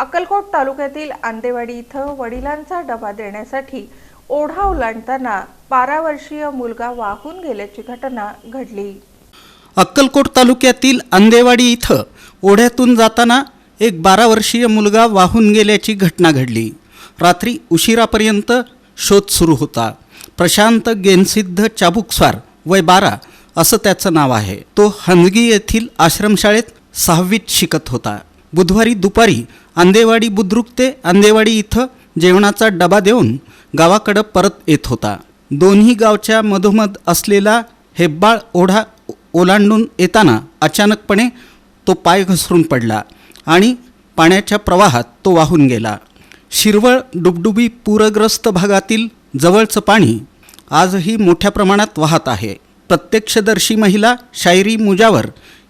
अक्कलकोट तालुक्यातील आंदेवाडी इथं वडिलांचा डबा देण्यासाठी ओढा ओलांडताना बारा वर्षीय मुलगा वाहून गेल्याची घटना घडली. अक्कलकोट तालुक्यातील आंदेवाडी इथं ओढ्यातून जाताना एक बारा वर्षीय मुलगा वाहून गेल्याची घटना घडली. रात्री उशिरापर्यंत शोध सुरू होता. प्रशांत गेनसिद्ध चाबुकस्वार वय बारा असं त्याचं नाव आहे. तो हंदगी येथील आश्रमशाळेत सहावीत शिकत होता. बुधवारी दुपारी आंदेवाडी बुद्रुक ते आंदेवाडी इथं जेवणाचा डबा देऊन गावाकडं परत येत होता. दोन्ही गावच्या मधोमध असलेला हेब्बाळ ओढा ओलांडून येताना अचानकपणे तो पाय घसरून पडला आणि पाण्याच्या प्रवाहात तो वाहून गेला. शिरवळ डुबडुबी पूरग्रस्त भागातील जवळचं पाणी आजही मोठ्या प्रमाणात वाहत आहे. प्रत्यक्षदर्शी महिला शायरी मुजावर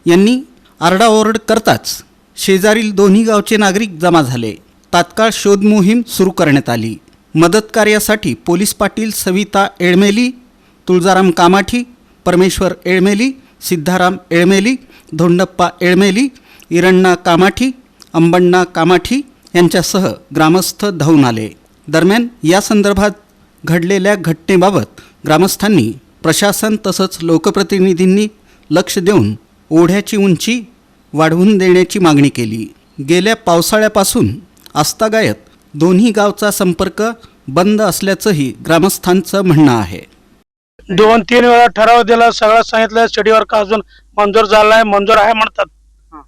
यांनी आरडाओरड करताच शेजारील दोन्ही गावचे नागरिक जमा झाले. तात्काळ शोध मोहीम सुरू करण्यात आली. मदत कार्यासाठी पोलीस पाटील सविता एळमेली तुळजाराम कामाठी परमेश्वर एळमेली सिद्धाराम एळमेली धोंडप्पा एळमेली इरण्णा कामाठी अंबण्णा कामाठी यांच्यासह ग्रामस्थ धावून आले. दरम्यान या संदर्भात घडलेल्या घटनेबाबत ग्रामस्थांनी प्रशासन तसंच लोकप्रतिनिधींनी लक्ष देऊन ओढ्याची उंची वाढवून देण्याची मागणी केली. गेल्या पावसाळ्यापासून आस्तागायत दोन्ही गावचा संपर्क बंद असल्याचंही ग्रामस्थांचं म्हणणं आहे. दोन तीन वेळा ठराव दिला. सगळं सांगितलं. स्टडीवर का अजून मंजूर झालाय मंजूर आहे म्हणतात. हा.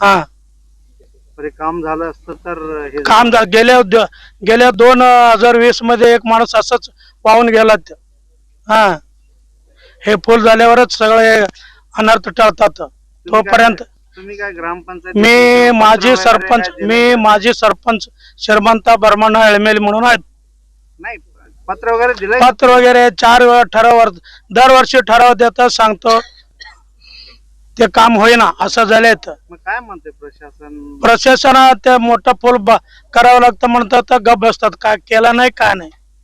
हा. तरी काम झालं असतं तर हे काम झा- गेल्या द- गेल्या दोन हजार वीसमध्ये एक माणूस असंच वाहून गेला. हा. हे फुल झाल्यावरच सगळे अनर्थ टळतात. तोपर्यंत तुम्ही काय ग्रामपंचायत मी वगैरे सरपंच दिलं? मी माजी सरपंच श्रीमंता बर्मना एळमेल म्हणून आहेत. नाही पत्र वगैरे दिलंय? पत्र वगैरे चार वेळा ठराव दरवर्षी ठराव देतात सांगतो. ते काम होईना असं झालंय तर. मग काय म्हणते प्रशासन? प्रशासनात ते मोठं पूल ब- करावं लागतं म्हणतात तर गप बसतात. काय केलं नाही काय नाही?